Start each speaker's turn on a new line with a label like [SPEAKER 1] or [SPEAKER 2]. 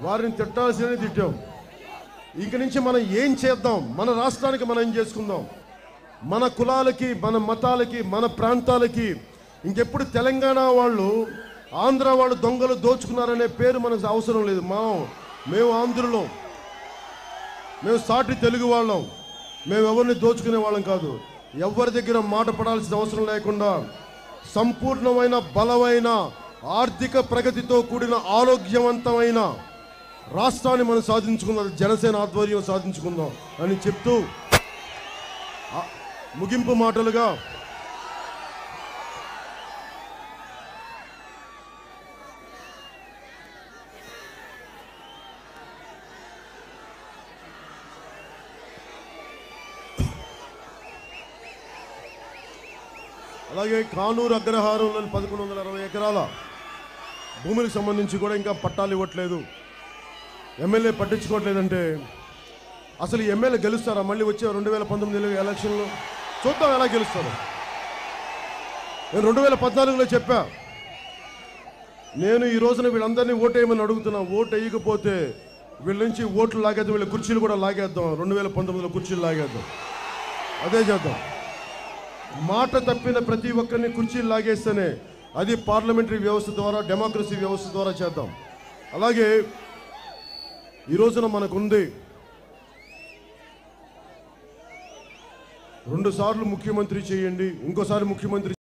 [SPEAKER 1] వారిని తిట్టాల్సిందే తిట్టాం. ఇక నుంచి మనం ఏం చేద్దాం? మన రాష్ట్రానికి మనం ఏం చేసుకుందాం? మన కులాలకి మన మతాలకి మన ప్రాంతాలకి ఇంకెప్పుడు తెలంగాణ వాళ్ళు ఆంధ్ర వాళ్ళు దొంగలు దోచుకున్నారనే పేరు మనకు అవసరం లేదు. మా మేము ఆంధ్రులం. మేము సాటి తెలుగు వాళ్ళం. మేము ఎవరిని దోచుకునే వాళ్ళం కాదు. ఎవరి దగ్గర మాట పడాల్సిన అవసరం లేకుండా సంపూర్ణమైన బలమైన ఆర్థిక ప్రగతితో కూడిన ఆరోగ్యవంతమైన రాష్ట్రాన్ని మనం సాధించుకుందాం జనసేన ఆధ్వర్యం సాధించుకుందాం అని చెప్తూ ముగింపు మాటలుగా అలాగే కానూరు అగ్రహారంలోని పదకొండు వందల అరవై ఎకరాల భూమికి సంబంధించి కూడా ఇంకా పట్టాలు ఇవ్వట్లేదు. ఎమ్మెల్యే పట్టించుకోవట్లేదంటే అసలు ఎమ్మెల్యే గెలుస్తారా? మళ్ళీ వచ్చే రెండు వేల పంతొమ్మిది ఎలక్షన్లో చూద్దాం ఎలా గెలుస్తారు. నేను రెండు వేల పద్నాలుగులో చెప్పా నేను ఈ రోజున వీళ్ళందరినీ ఓటేయమని అడుగుతున్నా. ఓటు వేయకపోతే వీళ్ళ నుంచి ఓట్లు లాగేద్దాం వీళ్ళ కుర్చీలు కూడా లాగేద్దాం. రెండు వేల పంతొమ్మిదిలో కుర్చీలు లాగేద్దాం. అదే చేద్దాం. మాట తప్పిన ప్రతి ఒక్కరిని కుర్చీలు లాగేస్తేనే అది పార్లమెంటరీ వ్యవస్థ ద్వారా డెమోక్రసీ వ్యవస్థ ద్వారా చేద్దాం. అలాగే ఈ రోజున మనకుంది రెండు సార్లు ముఖ్యమంత్రి చేయండి ఇంకోసారి ముఖ్యమంత్రి